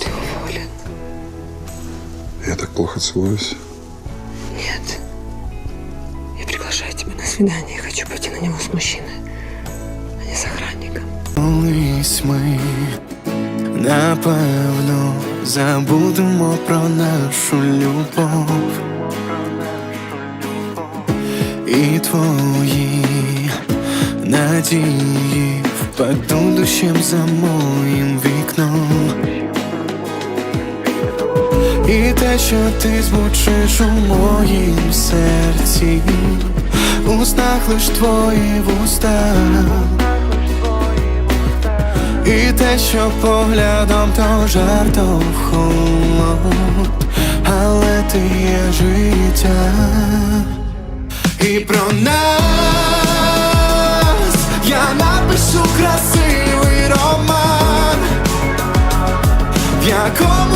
Ты уволен. Я так плохо целуюсь. Нет. Я приглашаю тебя на свидание. Я хочу пойти на него с мужчиной, а не с охранником. Колись ми напевно забудемо про нашу любов і твої надії впаду дощем за моїм вікном. І те, що ти звучиш у моїм серці, у снах лиш твої вуста. І те, що поглядом то жар, то холод, але ти є життя. І про нас я напишу красивий роман, в якому